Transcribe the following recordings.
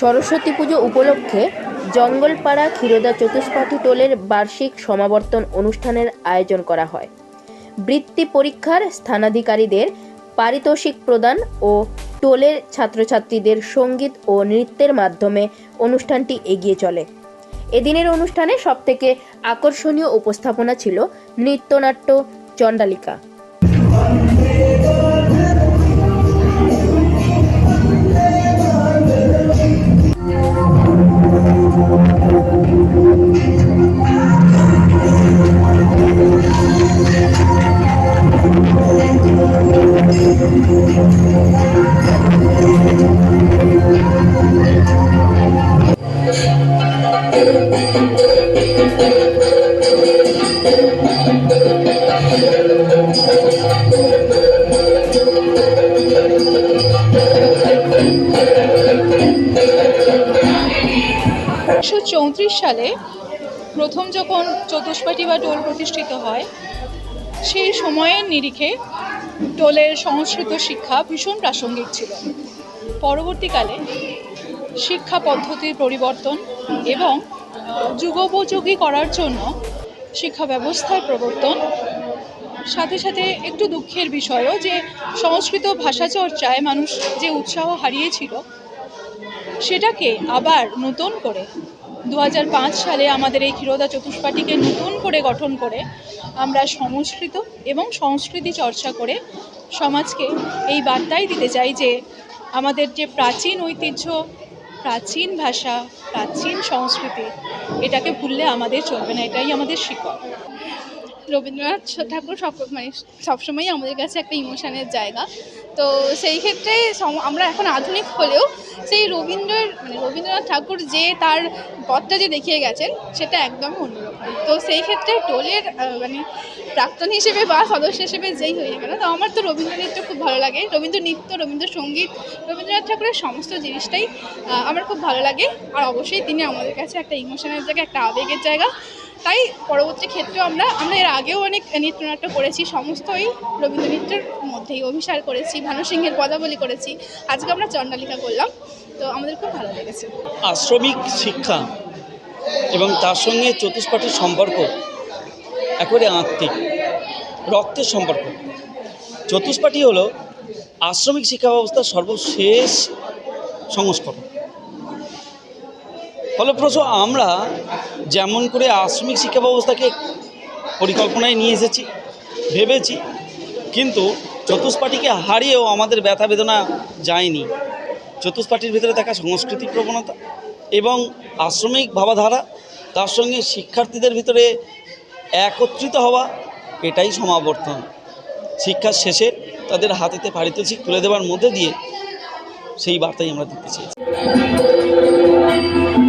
সরস্বতী পুজো উপলক্ষে জঙ্গলপাড়া ক্ষীরোদা চতুষ্পাঠী টোলের বার্ষিক সমাবর্তন অনুষ্ঠানের আয়োজন করা হয়। বৃত্তি পরীক্ষার স্থানাধিকারীদের পারিতোষিক প্রদান ও টোলের ছাত্রছাত্রীদের সংগীত ও নৃত্যের মাধ্যমে অনুষ্ঠানটি এগিয়ে চলে। এদিনের অনুষ্ঠানে সবথেকে আকর্ষণীয় উপস্থাপনা ছিল নৃত্যনাট্য চণ্ডালিকা। উনিশশো চৌত্রিশ সালে প্রথম যখন চতুষ্পাটি বা টোল প্রতিষ্ঠিত হয় সেই সময়ের নিরিখে টোলের সংস্কৃত শিক্ষা ভীষণ প্রাসঙ্গিক ছিল। পরবর্তীকালে শিক্ষা পদ্ধতির পরিবর্তন এবং যুগোপযোগী করার জন্য শিক্ষা ব্যবস্থার প্রবর্তন, সাথে সাথে একটু দুঃখের বিষয়ও যে সংস্কৃত ভাষা চর্চায় মানুষ যে উৎসাহ হারিয়েছিল, সেটাকে আবার নতুন করে দু হাজার পাঁচ সালে আমাদের এই ক্ষীরোদা চতুষ্পাটিকে নতুন করে গঠন করে আমরা সংস্কৃত এবং সংস্কৃতি চর্চা করে সমাজকে এই বার্তাই দিতে চাই যে আমাদের যে প্রাচীন ঐতিহ্য, প্রাচীন ভাষা, প্রাচীন সংস্কৃতি, এটাকে ভুললে আমাদের চলবে না, এটাই আমাদের শিকড়। রবীন্দ্রনাথ ঠাকুর সব মানে সবসময়ই আমাদের কাছে একটা ইমোশনের জায়গা। তো সেই ক্ষেত্রে আমরা এখন আধুনিক হলেও সেই রবীন্দ্রের মানে রবীন্দ্রনাথ ঠাকুর যে তার পথটা যে দেখিয়ে গেছেন, সেটা একদমই অন্যরকম। তো সেই ক্ষেত্রে টোলের মানে প্রাক্তন হিসেবে বা সদস্য হিসেবে যেই হয়ে গেল, তো আমার তো রবীন্দ্র নৃত্য খুব ভালো লাগে। রবীন্দ্র নৃত্য রবীন্দ্রসঙ্গীত রবীন্দ্রনাথ ঠাকুরের সমস্ত জিনিসটাই আমার খুব ভালো লাগে। আর অবশ্যই তিনি আমাদের কাছে একটা ইমোশনের জায়গা, একটা আবেগের জায়গা। তাই পরবর্তী ক্ষেত্রেও আমরা আমরা এর আগেও অনেক নৃত্যনাট্য করেছি সমস্তই রবীন্দ্র নৃত্যের মধ্যেই অভিসার করেছি, ভানু সিংহের পদাবলী করেছি, আজকে আমরা চণ্ডালিকা করলাম, তো আমাদের খুব ভালো লেগেছে। আশ্রমিক শিক্ষা এবং তার সঙ্গে চতুষ্পাঠীর সম্পর্ক একেবারে আত্মিক, রক্তের সম্পর্ক। চতুষ্পাঠী হলো আশ্রমিক শিক্ষা ব্যবস্থার সর্বশেষ সংস্করণ ফলপ্রসূ আমরা যেমন করে আশ্রমিক শিক্ষা ব্যবস্থাকে পরিকল্পনায় নিয়ে এসেছি, ভেবেছি, কিন্তু চতুষ্পাঠীকে হারিয়েও আমাদের ব্যথা বেদনা যায়নি। চতুষ্পাঠীর ভিতরে থাকা সংস্কৃতি প্রবণতা এবং আশ্রমিক ভাবাধারা, তার সঙ্গে শিক্ষার্থীদের ভিতরে একত্রিত হওয়া, এটাই সমাবর্তন। শিক্ষার শেষে তাদের হাতেতে পারিতোষিক তুলে দেওয়ার মধ্যে দিয়ে সেই বার্তাই আমরা দিতে চেয়েছি।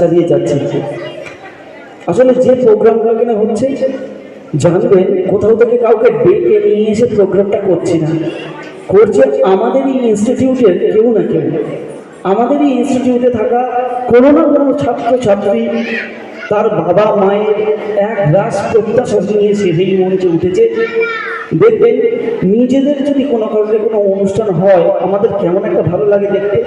চালিয়ে যাচ্ছি। আসলে যে প্রোগ্রামগুলো কিনা হচ্ছে, জানবেন কোথাও থেকে কাউকে ডেকে নিয়ে এসে প্রোগ্রামটা করছি না। করছে আমাদের এই ইনস্টিটিউটের কেউ না কেউ, আমাদের এই ইনস্টিটিউটে থাকা কোনো না কোনো ছাত্রছাত্রী, তার বাবা মায়ের এক গ্রাস প্রত্যাশা নিয়ে সেই মঞ্চে উঠেছে। দেখবেন, নিজেদের যদি কোনো কারণে কোনো অনুষ্ঠান হয়, আমাদের কেমন একটা ভালো লাগে দেখতে।